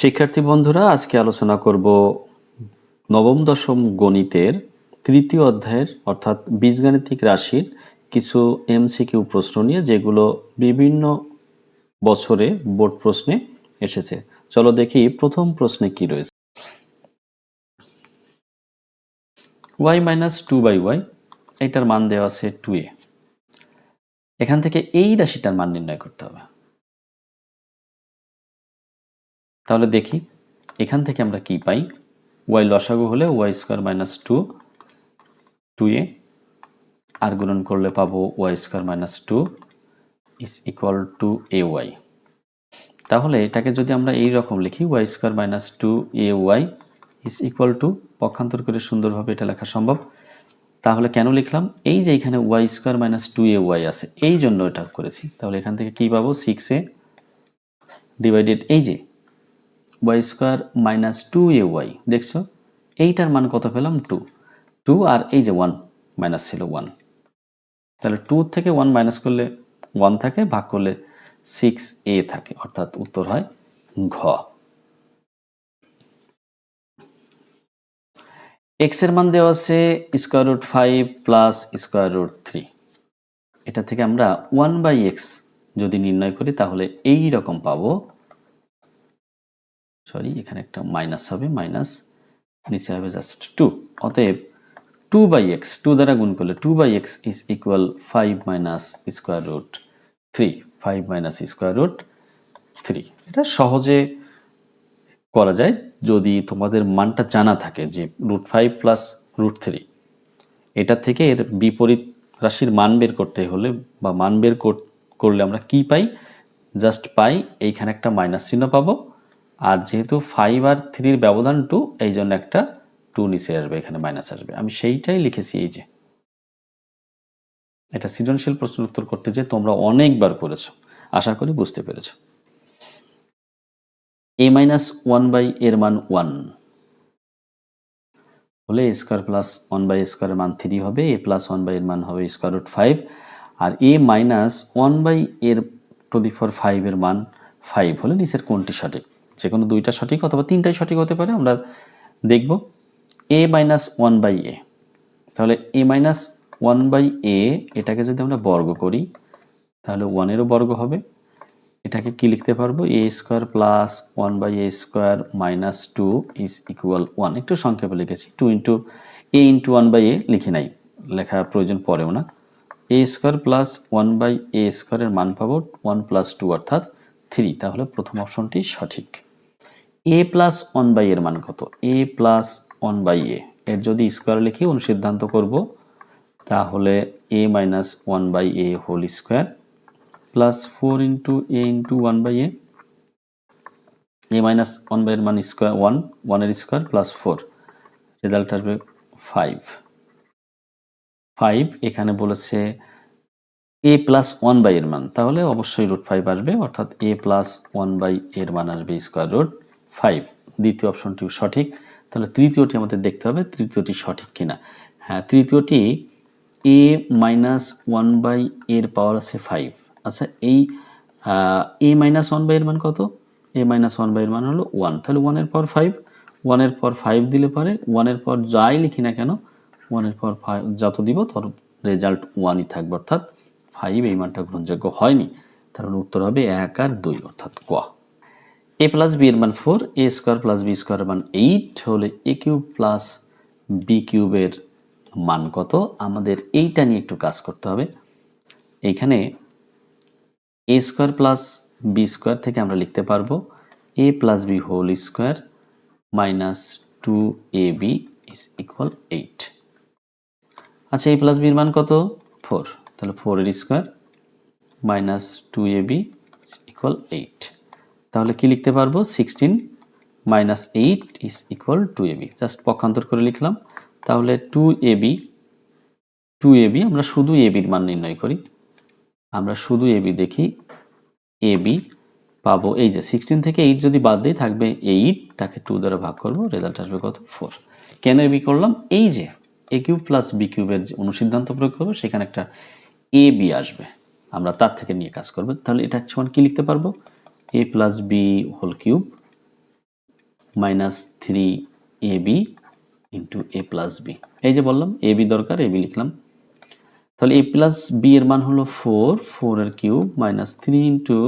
শিক্ষার্থী বন্ধুরা, আজকে আলোচনা করব নবম দশম গণিতের তৃতীয় অধ্যায়ের, অর্থাৎ বীজগাণিতিক রাশির কিছু এমসিকিউ প্রশ্ন নিয়ে, যেগুলো বিভিন্ন বছরে বোর্ড প্রশ্নে এসেছে। চলো দেখি প্রথম প্রশ্নে কি রয়েছে। Y minus two by Y, এটার মান দেওয়া আছে টু এ। এখান থেকে এই রাশিটার মান নির্ণয় করতে হবে। তাহলে দেখি, এখান থেকে আমরা কি পাই? ওয়াই লসাগু হলে Y square minus two two A আর গুণন করলে পাবো Y square minus two is equal to A Y তাহলে এটাকে যদি আমরা এই রকম লিখি Y square minus two A Y is equal to পক্ষান্তর করে সুন্দরভাবে এটা লেখা সম্ভব। তাহলে কেন লিখলাম? এই যে এখানে Y square minus two A Y আছে, এই জন্য এটা করেছি। তাহলে এখান থেকে কি পাবো? সিক্স এ ডিভাইডেড এই যে Y square minus two A Y দেখছ? এইটার মান কত পেলাম? টু টু আর এই যে ওয়ান মাইনাস ছিল ওয়ান তাহলে টু থেকে ওয়ান মাইনাস করলে ওয়ান থাকে, ভাগ করলে সিক্স এ থাকে, অর্থাৎ উত্তর হয় ঘ। এক্সের মান দেওয়া আছে square root five plus square root three এটা থেকে আমরা ওয়ান বাই এক্স যদি নির্ণয় করি, তাহলে এই রকম পাবো সরি এখানে একটা মাইনাস হবে মাইনাস নিচে হবে জাস্ট টু অতএব টু বাই এক্স টু দ্বারা গুণ করলে two by X is equal five minus square root three five minus square root three এটা সহজে করা যায় যদি তোমাদের মানটা জানা থাকে যে root five plus root three এটা থেকে এর বিপরীত রাশির মান বের করতে হলে বা মান বের কর- করলে আমরা কি পাই? জাস্ট পাই, এইখানে একটা মাইনাস চিহ্ন পাবো। আর যেহেতু ফাইভ আর থ্রির ব্যবধান টু এই জন্য একটা টু নিচে আসবে, এখানে মাইনাস আসবে। আমি সেইটাই লিখেছি এই যে। এটা সৃজনশীল প্রশ্ন উত্তর করতে যে তোমরা অনেকবার করেছ। আশা করি বুঝতে পেরেছ। এ মাইনাস ওয়ান বাই এর মান ওয়ান হলে স্কোয়ার প্লাস ওয়ান বাই স্কোয়ারের মান থ্রি হবে এ প্লাস ওয়ান বাই এর মান হবে স্কোয়ার রুট ফাইভ আর এ মাইনাস ওয়ান বাই এর টু দি ফোর ফাইভের মান ফাইভ হলে নিচের কোনটি সঠিক? যে কোনো দুইটা সঠিক অথবা তিনটাই সঠিক হতে পারে, আমরা দেখব A minus one by A তাহলে A minus one by A এটাকে যদি আমরা বর্গ করি, তাহলে ওয়ানেরও বর্গ হবে। এটাকে কি লিখতে পারব? A square plus one by A square minus two is equal one একটু সংক্ষেপে লিখেছি। Two into A into one by A লিখে নাই। লেখার প্রয়োজন পড়েও না। A square plus one by A স্কোয়ারের মান পাবো ওয়ান প্লাস টু অর্থাৎ থ্রি তাহলে প্রথম অপশনটি সঠিক। এ প্লাস ওয়ান বাই এর মান কত? A plus one by A এর যদি স্কোয়ার লিখে অনুসিদ্ধান্ত করব, তাহলে A minus one by A whole square plus four into A into one by A A minus one by এর মান স্কোয়ার ওয়ান ওয়ানের স্কোয়ার প্লাস ফোর রেজাল্ট আসবে ফাইভ ফাইভ এখানে বলেছে এ প্লাস ওয়ান বাই এর মান। তাহলে অবশ্যই রুট ফাইভ আসবে, অর্থাৎ এ প্লাস ওয়ান বাই এর মান আসবে স্কোয়ার রুট ফাইভ দ্বিতীয় অপশনটি সঠিক। তাহলে তৃতীয়টি আমাদের দেখতে হবে, তৃতীয়টি সঠিক কিনা। হ্যাঁ তৃতীয়টি এ মাইনাস ওয়ান বাই এর পাওয়ার আছে ফাইভ আচ্ছা এই এ মাইনাস ওয়ান বাই এর মান কত? এ মাইনাস ওয়ান বাই এর মান হলো ওয়ান তাহলে ওয়ানের পর ফাইভ ওয়ানের পর ফাইভ দিলে পরে ওয়ানের পর যাই লিখি না কেন ওয়ানের পর ফাইভ যত দিব তোর রেজাল্ট ওয়ানই থাকবে। অর্থাৎ ফাইভ এই মানটা গ্রহণযোগ্য হয়নি। তার মানে উত্তর হবে এক আর দুই, অর্থাৎ ক। এ প্লাস বি এর মান four A square plus B square মান এইট হলে এ কিউব প্লাস বি কিউবের মান কত? আমাদের এইটা নিয়ে একটু কাজ করতে হবে। এইখানে A square plus B square থেকে আমরা লিখতে পারব A plus B whole square minus two A B is equal eight আচ্ছা এ প্লাস বির মান কত? ফোর তাহলে ফোর এর square minus two A B equal eight তাহলে কি লিখতে পারব? Sixteen minus eight is equal two A B just পক্ষান্তর করে লিখলাম। তাহলে two A B two A B আমরা শুধু এ বির মান নির্ণয় করি। আমরা শুধু এ বি দেখি। এ বি পাবো এই যে সিক্সটিন থেকে এইট যদি বাদ দিই, থাকবে এইট তাকে টু দ্বারা ভাগ করব রেজাল্ট আসবে কত? ফোর কেন এবি করলাম? এই যে এ কিউব প্লাস বি কিউবের যে অনুসিদ্ধান্ত প্রয়োগ করব, সেখানে একটা এ বি আসবে। আমরা তার থেকে নিয়ে কাজ করব। তাহলে এটা সমান কী লিখতে পারব? A plus B whole cube minus three A B into A plus B এই যে বললাম এ বি দরকার এ বি লিখলাম। তাহলে এ প্লাস বি এর মান হলো ফোর ফোর এর cube minus three into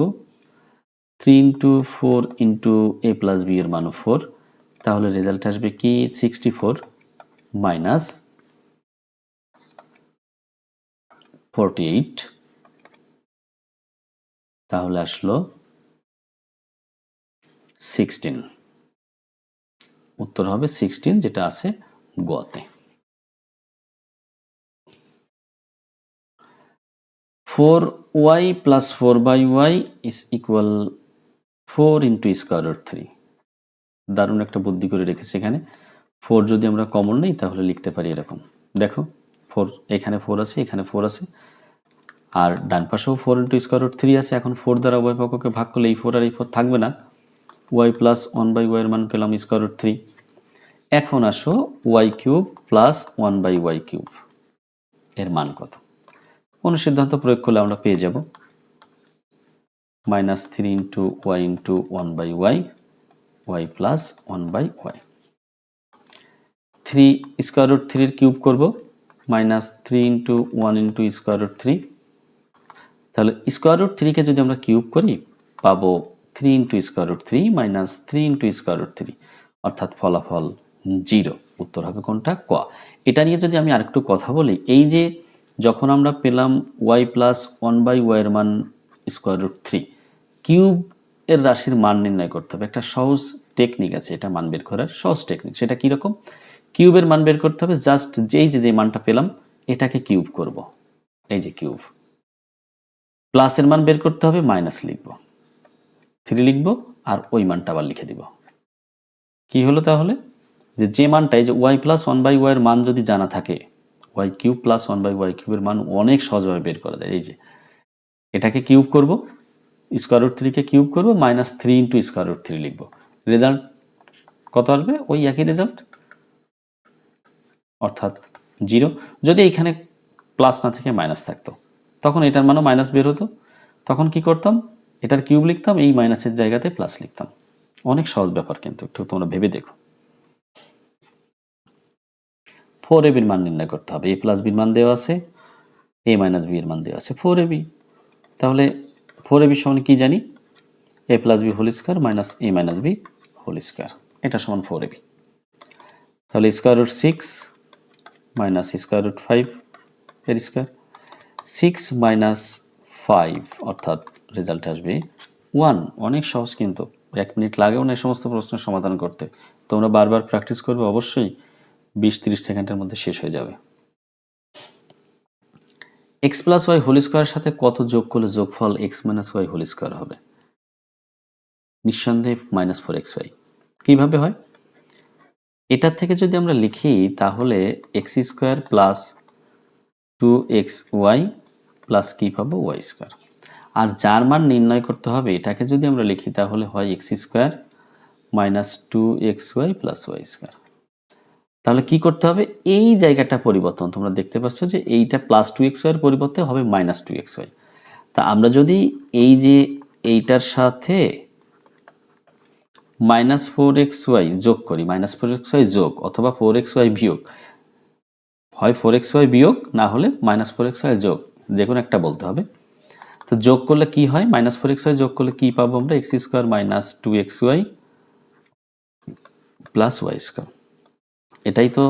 three into four into A plus B এর মানও ফোর তাহলে রেজাল্ট আসবে কি? Sixty four minus forty eight তাহলে আসলো সিক্সটিন উত্তর হবে সিক্সটিন যেটা আছে গতে four Y plus four by Y is equal four into square root three দারুণ একটা বুদ্ধি করে রেখেছে এখানে। ফোর যদি আমরা কমন নেই, তাহলে লিখতে পারি এরকম। দেখো ফোর এখানে ফোর আছে, এখানে ফোর আছে। আর ডান পাশেও four into square root three আছে। এখন ফোর দ্বারা উভয় পক্ষকে ভাগ করলে এই ফোর আর এই ফোর থাকবে না। ওয়াই প্লাস ওয়ান বাই ওয়াইয়ের মান পেলাম স্কোয়ার রুট থ্রি এখন আসো Y cube plus one by Y cube এর মান কত? অনুসিদ্ধান্ত প্রয়োগ করলে আমরা পেয়ে যাব। Minus three into Y into one by Y Y plus one by Y three square root থ্রির কিউব করব। Minus three into one into square root three তাহলে স্কোয়ার রুট থ্রিকে যদি আমরা কিউব করি, পাবো three into square root three minus three into square root three অর্থাৎ ফলাফল জিরো উত্তর হবে কোনটা? ক। এটা নিয়ে যদি আমি আরেকটু কথা বলি, এই যে যখন আমরা পেলাম ওয়াই প্লাস ওয়ান বাই ওয়াইয়ের মান স্কোয়ার রুট থ্রি কিউব এর রাশির মান নির্ণয় করতে হবে। একটা সহজ টেকনিক আছে, এটা মান বের করার সহজ টেকনিক সেটা কীরকম কিউবের মান বের করতে হবে জাস্ট যেই যে যে মানটা পেলাম, এটাকে কিউব করব। এই যে কিউব। প্লাসের মান বের করতে হবে মাইনাস লিখব। থ্রি লিখব আর ওই মানটা আবার লিখে দিব। কি হলো তাহলে? যে যে মানটা এই যে ওয়াই প্লাস ওয়ান বাই ওয়াইয়ের মান যদি জানা থাকে Y cube plus one by Y কিউবের মান অনেক সহজভাবে বের করা যায়। এই যে, এটাকে কিউব করব স্কোয়ার রুট থ্রিকে কিউব করব minus three into square root three লিখব। রেজাল্ট কত আসবে? ওই একই রেজাল্ট অর্থাৎ জিরো যদি এখানে প্লাস না থেকে মাইনাস থাকতো। তখন এটার মানও মাইনাস বের হতো। তখন কি করতাম? এটার কিউব লিখতাম, এই মাইনাসের জায়গাতে প্লাস লিখতাম। অনেক সহজ ব্যাপার কিন্তু, একটু তোমরা ভেবে দেখো। ফোর এবির মান নির্ণয় করতে হবে। এ প্লাস বির মান দেওয়া আছে এ মাইনাস বি এর মান দেওয়া আছে ফোর এবি তাহলে ফোর এবি সমান কি জানি? A plus B whole square minus A minus B whole square এটা সমান ফোর এবি তাহলে square root six minus square root five এর স্কোয়ার সিক্স মাইনাস ফাইভ অর্থাৎ রেজাল্ট আসবে। ওয়ান অনেক সহজ কিন্তু। এক মিনিট লাগেও না এই সমস্ত প্রশ্নের সমাধান করতে। তোমরা বারবার প্র্যাকটিস করবে, অবশ্যই বিশ তিরিশ সেকেন্ডের মধ্যে শেষ হয়ে যাবে। এক্স প্লাস ওয়াই হোল স্কোয়ারের সাথে কত যোগ করলে যোগফল X minus Y whole square হবে? নিঃসন্দেহে মাইনাস ফোর এক্স ওয়াই কীভাবে হয়? এটার থেকে যদি আমরা লিখি, তাহলে X square plus two X Y plus কী পাবো? ওয়াই স্কোয়ার আর যার মান নির্ণয় করতে হবে, এটাকে যদি আমরা লিখি তাহলে হয় X square minus two X Y plus Y square তাহলে কি করতে হবে? এই জায়গাটা পরিবর্তন। তোমরা দেখতে পাচ্ছ যে এইটা প্লাস টু এক্স ওয়াইয়ের পরিবর্তে হবে মাইনাস টু এক্স ওয়াই তা আমরা যদি এই যে এইটার সাথে মাইনাস ফোর এক্স ওয়াই যোগ করি মাইনাস ফোর এক্স ওয়াই যোগ অথবা ফোর এক্স ওয়াই বিয়োগ, হয় ফোর এক্স ওয়াই বিয়োগ না হলে মাইনাস ফোর এক্স ওয়াই যোগ যে কোনো একটা বলতে হবে। তো যোগ করলে কি হয়? মাইনাস ফোর এক্স ওয়াই যোগ করলে কি পাবো আমরা? X square minus two X Y plus Y square এটাই তো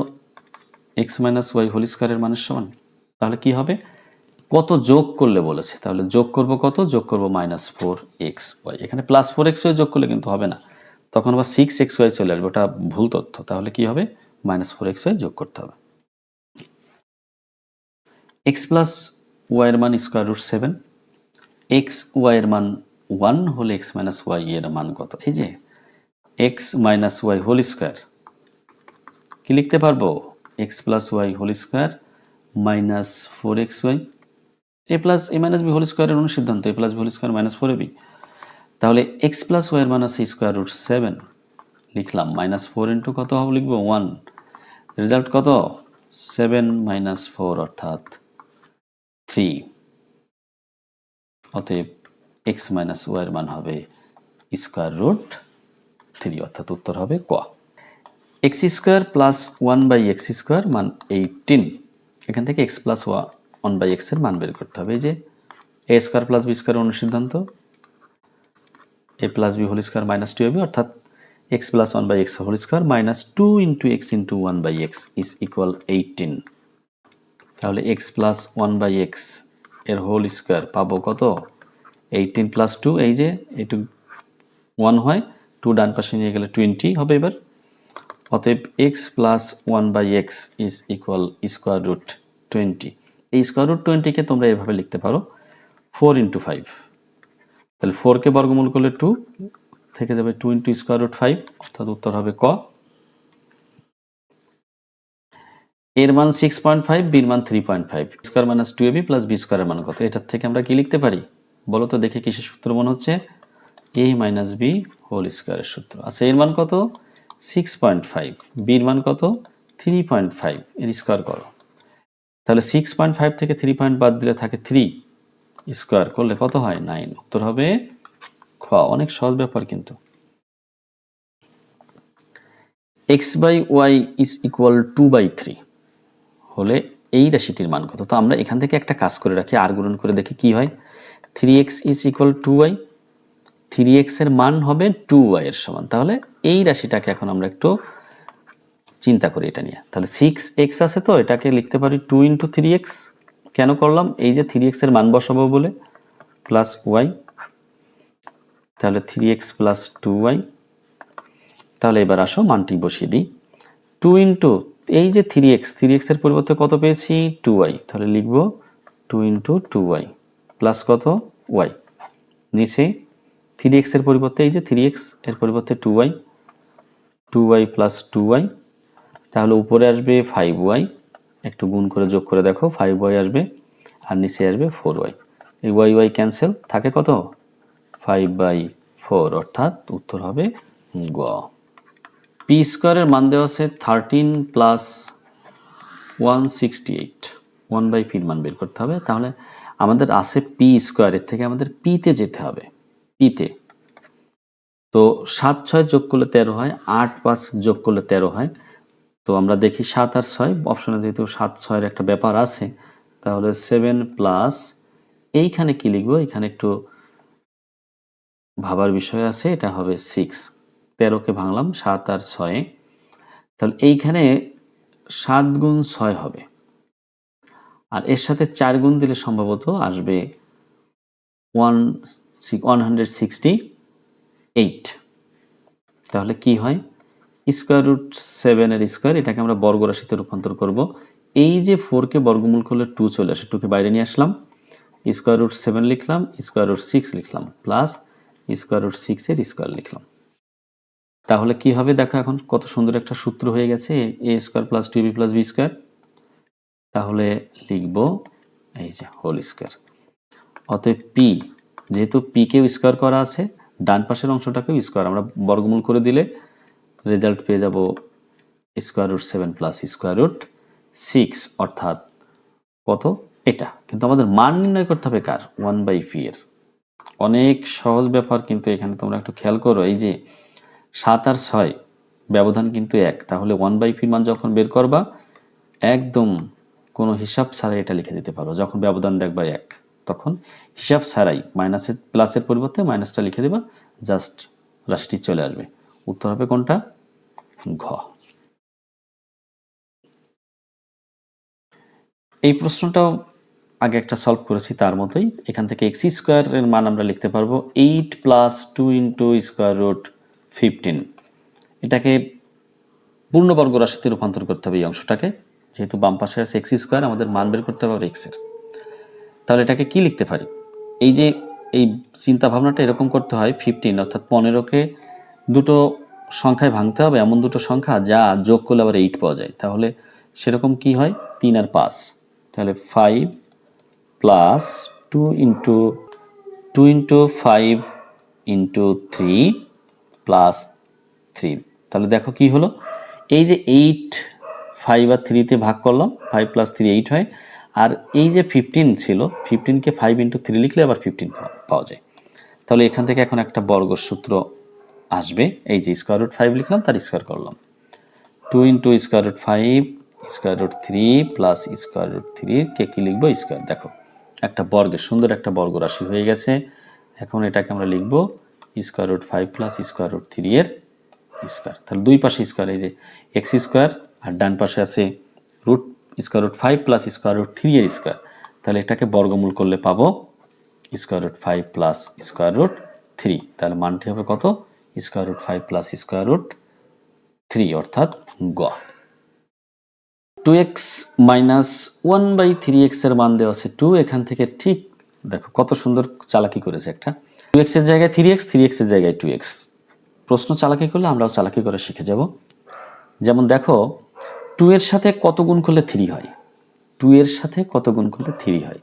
এক্স মাইনাস ওয়াই হোল স্কোয়ারের মানের সমান। তাহলে কি হবে? কত যোগ করলে বলেছে? তাহলে যোগ করব কত? যোগ করব মাইনাস ফোর এক্স ওয়াই এখানে প্লাস ফোর এক্স ওয়াই যোগ করলে কিন্তু হবে না। তখন আবার সিক্স এক্স ওয়াই চলে আসবে। ওটা ভুল তথ্য। তাহলে কি হবে? মাইনাস ফোর এক্স ওয়াই যোগ করতে হবে। এক্স প্লাস ওয়াইয়ের মান স্কোয়ার রুট সেভেন এক্স ওয়াইয়ের মান ওয়ান হলে এক্স মাইনাস ওয়াই এর মান কত? এই যে X minus Y whole square কি লিখতে পারব? X plus Y whole square minus four X Y A plus A minus B whole স্কোয়ারের অনুসিদ্ধান্ত A plus B whole square minus four A B তাহলে এক্স প্লাস ওয়াইয়ের মান আছে square root seven লিখলাম মাইনাস ফোর ইন্টু কত হবে? লিখব ওয়ান রেজাল্ট কত? সেভেন মাইনাস ফোর অর্থাৎ থ্রি অতএব এক্স মাইনাস ওয়াইয়ের মান হবে স্কোয়ার রুট থ্রি অর্থাৎ উত্তর হবে ক। X square plus one by X square মান এইটিন এখান থেকে এক্স প্লাস ওয়ান বাই এক্সের মান বের করতে হবে। এই যে A square plus B square অনুসিদ্ধান্ত A plus B whole square minus two A B অর্থাৎ X plus one by X whole square minus two into X into one by X is equal eighteen তাহলে X plus one by X এর whole square পাবো কত? Eighteen plus two এই যে, এইটু one হয় two ডান পাশে নিয়ে গেলে টোয়েন্টি হবে এবার। অতএব X plus one by X is equal square root twenty এই স্কোয়ার রুট টোয়েন্টিকে তোমরা এভাবে লিখতে পারো ফোর ইন্টু ফাইভ তাহলে ফোরকে বর্গমূল করলে টু থেকে যাবে two into square root five অর্থাৎ উত্তর হবে ক। এর মান সিক্স পয়েন্ট ফাইভ বির মান three point five square minus two A B plus B স্কোয়ারের মান কত? এটার থেকে আমরা কি লিখতে পারি? বলো তো দেখে কিসের সূত্র মনে হচ্ছে। এ মাইনাস বি হোল স্কোয়ারের সূত্র। আচ্ছা এর মান কত? সিক্স পয়েন্ট ফাইভ বির মান কত? থ্রি পয়েন্ট ফাইভ এর স্কোয়ার করো। তাহলে সিক্স পয়েন্ট ফাইভ থেকে থ্রি পয়েন্ট বাদ দিলে থাকে থ্রি স্কোয়ার করলে কত হয়? নাইন উত্তর হবে খ। অনেক সহজ ব্যাপার কিন্তু। X by Y is equal two by three হলে এই রাশিটির মান কত? তো আমরা এখান থেকে একটা কাজ করে রাখি আর গুণন করে দেখি কি হয়। Three X is equal two Y three এক্সের মান হবে টু ওয়াই এর সমান। তাহলে এই রাশিটাকে এখন আমরা একটু চিন্তা করি এটা নিয়ে। তাহলে সিক্স এক্স আছে তো, এটাকে লিখতে পারি টু ইন্টু থ্রি এক্স কেন করলাম? এই যে থ্রি এক্সের মান বসাবো বলে প্লাস ওয়াই তাহলে three X plus two Y তাহলে এবার আসো মানটি বসিয়ে দিই। টু ইন্টু এই যে থ্রি এক্স থ্রি এক্সের পরিবর্তে কত পেয়েছি? টু ওয়াই তাহলে লিখব two into two Y plus কত? ওয়াই নিচে থ্রি এক্সের পরিবর্তে এই যে থ্রি এক্সের পরিবর্তে two Y two Y plus two Y তাহলে উপরে আসবে ফাইভ ওয়াই একটু গুণ করে যোগ করে দেখো ফাইভ ওয়াই আসবে আর নিচে আসবে ফোর ওয়াই এই ওয়াই ওয়াই ক্যান্সেল থাকে কত? ফাইভ বাই ফোর অর্থাৎ উত্তর হবে গ। পি স্কোয়ারের মান দেওয়া আছে thirteen plus one sixty eight one by পির মান বের করতে হবে। তাহলে আমাদের আছে পি স্কোয়ারের থেকে আমাদের পিতে যেতে হবে। পিতে তো। সাত ছয় যোগ করলে তেরো হয়, আট পাঁচ যোগ করলে তেরো হয়। তো আমরা দেখি সাত আর ছয় অপশনে যেহেতু সাত ছয়ের একটা ব্যাপার আছে, তাহলে সেভেন প্লাস এইখানে কি লিখব? এখানে একটু ভাবার বিষয় আছে, এটা হবে সিক্স তেরোকে ভাঙলাম, সাত আর ছয়ে। তাহলে এইখানে সাত গুণ ছয় হবে। আর এর সাথে চার গুণ দিলে সম্ভবত আসবে one one hundred sixty eight. তাহলে কি হয়? স্কোয়ার রুট সেভেনের স্কোয়ার, এটাকে আমরা বর্গ রাশিতে রূপান্তর করব। এই যে ফোরকে বর্গমূল করলে টু চলে আসে, টুকে বাইরে নিয়ে আসলাম। স্কোয়ার রুট সেভেন লিখলাম, স্কোয়ার রুট সিক্স লিখলাম, প্লাস স্কোয়ার রুট সিক্সের স্কোয়ার লিখলাম। তাহলে কি হবে? দেখো এখন কত সুন্দর একটা সূত্র হয়ে গেছে A square plus two B plus B square তাহলে লিখব এই যে হোল স্কোয়ার অতএব পি যেহেতু পিকেও স্কোয়ার করা আছে, ডান পাশের অংশটাকেও স্কোয়ার আমরা বর্গমূল করে দিলে রেজাল্ট পেয়ে যাব square root seven plus square root six অর্থাৎ কত? এটা। কিন্তু আমাদের মান নির্ণয় করতে হবে কার? ওয়ান বাই পি এর। অনেক সহজ ব্যাপার কিন্তু এখানে তোমরা একটু খেয়াল করো, এই যে সাত আর ছয়, ব্যবধান কিন্তু এক। তাহলে ওয়ান বাই পির মান যখন বের করবা, একদম কোনো হিসাব ছাড়াই এটা লিখে দিতে পারো। যখন ব্যবধান দেখবা এক, তখন হিসাব ছাড়াই মাইনাসের, প্লাসের পরিবর্তে মাইনাসটা লিখে দেবা জাস্ট রাশিটি চলে আসবে। উত্তর হবে কোনটা? ঘ। এই প্রশ্নটাও আগে একটা সলভ করেছি তার মতোই। এখান থেকে এক্স স্কোয়ারের মান আমরা লিখতে পারব। Eight plus two into square root fifteen এটাকে পূর্ণবর্গ রাশিতে রূপান্তর করতে হবে এই অংশটাকে। যেহেতু বাম পাশে আছে এক্স স্কোয়ার আমাদের মান বের করতে হবে এক্সের তাহলে এটাকে কি লিখতে পারি? এই যে এই চিন্তা ভাবনাটা এরকম করতে হয় ফিফটিন অর্থাৎ পনেরোকে দুটো সংখ্যায় ভাঙতে হবে, এমন দুটো সংখ্যা যা যোগ করলে আবার এইট পাওয়া যায়। তাহলে সেরকম কি হয়? তিন আর পাঁচ। তাহলে five plus two into two into five into three plus three তাহলে দেখো কি হলো? এই যে এইট ফাইভ আর থ্রিতে ভাগ করলাম ফাইভ প্লাস থ্রি এইট হয়। আর এই যে ফিফটিন ছিল ফিফটিনকে ফাইভ ইন্টু থ্রি লিখলে আবার ফিফটিন পাওয়া যায়। তাহলে এখান থেকে এখন একটা বর্গর সূত্র আসবে। এই যে স্কোয়ার রুট ফাইভ লিখলাম, তার স্কোয়ার করলাম। Two into square root five square root three plus square root থ্রির কে কী লিখব? স্কোয়ার দেখো, একটা বর্গের, সুন্দর একটা বর্গ রাশি হয়ে গেছে। এখন এটাকে আমরা লিখব square root five plus square root three এর স্কোয়ার। তাহলে দুই পাশে স্কোয়ার, এই যে এক্স স্কোয়ার আর ডান পাশে আছে root square root five plus square root three এর স্কোয়ার। তাহলে এটাকে বর্গমূল করলে পাবো square root five plus square root three. তাহলে মানটি হবে কত? Square root five plus square root three, অর্থাৎ গ। Two x minus one by three এক্সের মান দেওয়া আছে টু এখান থেকে ঠিক দেখো কত সুন্দর চালাকি করেছে একটা। টু এক্সের জায়গায় থ্রি এক্স থ্রি এক্সের জায়গায় টু এক্স প্রশ্ন চালাকি করলে আমরাও চালাকি করে শিখে যাব। যেমন দেখো টু এর সাথে কত গুণ করলে থ্রি হয়? টু এর সাথে কত গুণ করলে থ্রি হয়?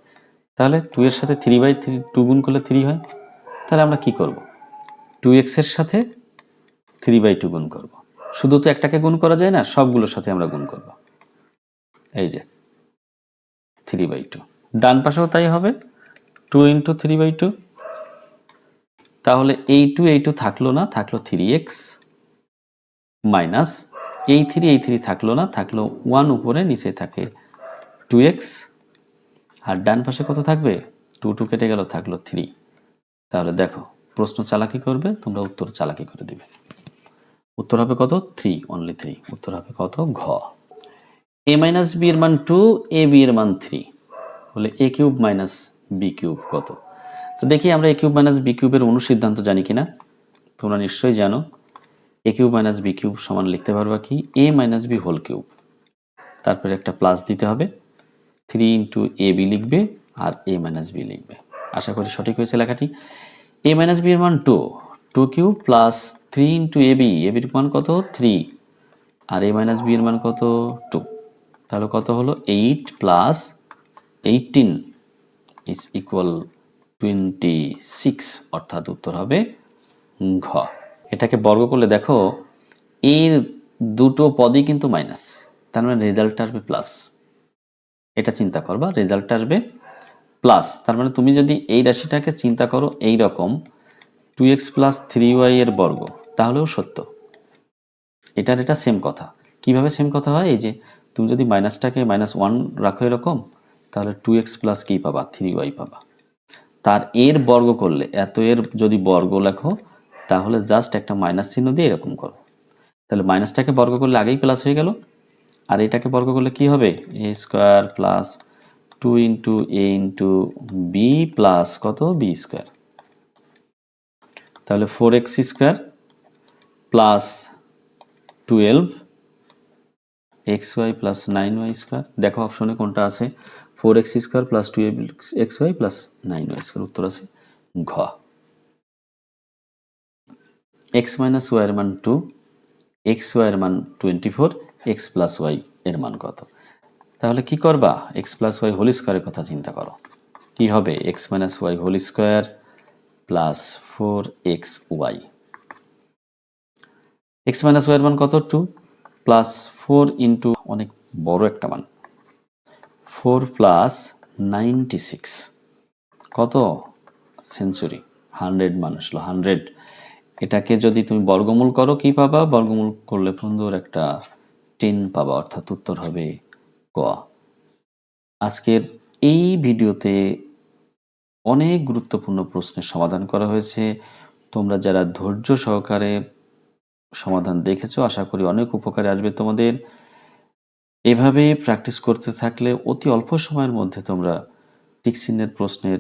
তাহলে টু এর সাথে থ্রি বাই থ্রি টু গুণ করলে থ্রি হয়? তাহলে আমরা কি করব? টু এক্সের সাথে থ্রি বাই টু গুণ করব। শুধু তো একটাকে গুণ করা যায় না, সবগুলোর সাথে আমরা গুণ করব। এই যে থ্রি বাই টু ডান পাশেও তাই হবে। Two into three by two তাহলে এই টু এই টু থাকল না, থাকল থ্রি এক্স মাইনাস এই থ্রি এই থ্রি থাকল না, থাকল ওয়ান উপরে, নিচে থাকে টু এক্স আর ডান পাশে কত থাকবে? টু টু কেটে গেল, থাকল থ্রি তাহলে দেখো, প্রশ্ন চালাকি করবে, তোমরা উত্তর চালাকি করে দিবে। উত্তর হবে কত? থ্রি অনলি থ্রি উত্তর হবে কত? ঘ। এ মাইনাস বি এর মান টু এ বি এর মান থ্রি বলে a cube minus b cube কত? তো দেখি আমরা এ মাইনাস বি কিউবের অনুসিদ্ধান্ত জানি কিনা। তোমরা নিশ্চয়ই জানো a cube minus b cube সমান লিখতে পারবা কি? A minus b whole cube তারপরে একটা প্লাস দিতে হবে। থ্রি ইন্টু এ বি লিখবে আর এ মাইনাস বি লিখবে। আশা করি সঠিক হয়েছে লেখাটি। এ মাইনাস বি এর মান two two cube plus three into a b a বির মান কত? থ্রি আর এ মাইনাস বি এর মান কত? টু তাহলে কত হলো? Eight plus eighteen is equal twenty six অর্থাৎ উত্তর হবে ঘ। এটাকে বর্গ করলে দেখো, এর দুটো পদই কিন্তু মাইনাস তার মানে রেজাল্ট আসবে প্লাস এটা চিন্তা করবা রেজাল্ট আসবে প্লাস তার মানে তুমি যদি এই রাশিটাকে চিন্তা করো এই রকম two x plus three y এর বর্গ, তাহলেও সত্য। এটার এটা সেম কথা। কীভাবে সেম কথা হয়? এই যে তুমি যদি মাইনাসটাকে মাইনাস ওয়ান রাখো এরকম, তাহলে টু এক্স প্লাস কী পাবা? থ্রি ওয়াই পাবা। তার এর বর্গ করলে, এত এর যদি বর্গ লেখো, তাহলে জাস্ট একটা মাইনাস চিহ্ন দিয়ে এরকম করো। তাহলে মাইনাসটাকে বর্গ করলে আগেই প্লাস হয়ে গেল। আর এটাকে বর্গ করলে কি হবে? A square plus two into a into b plus কত? বি স্কোয়ার তাহলে four x square plus twelve x y plus nine y square দেখো অপশনে কোনটা আছে? Four x square plus two x y plus nine y square. উত্তর আছে ঘ। X minus ওয়াইয়ের মান টু এক্স ওয়াইয়ের মান twenty four x plus y এর মান কত? তাহলে কি করবা? এক্স প্লাস ওয়াই হোল স্কোয়ারের কথা চিন্তা করো। কি হবে? X minus y whole square plus four x y. X minus ওয়াইয়ের মান কত? টু প্লাস ফোর ইন্টু অনেক বড় একটা মান। Four plus ninety six. কত? সেঞ্চুরি। হান্ড্রেড মান আসলো হান্ড্রেড। এটাকে যদি তুমি বর্গমূল করো, কি পাবা? বর্গমূল করলে সুন্দর একটা টেন পাবা, অর্থাৎ উত্তর হবে ক। আজকের এই ভিডিওতে অনেক গুরুত্বপূর্ণ প্রশ্নের সমাধান করা হয়েছে। তোমরা যারা ধৈর্য সহকারে সমাধান দেখেছ, আশা করি অনেক উপকারে আসবে তোমাদের। এভাবে প্র্যাকটিস করতে থাকলে অতি অল্প সময়ের মধ্যে তোমরা টিকসিনের প্রশ্নের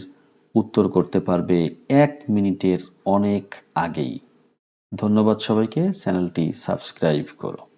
উত্তর করতে পারবে এক মিনিটের অনেক আগেই। ধন্যবাদ সবাইকে, চ্যানেলটি সাবস্ক্রাইব করো।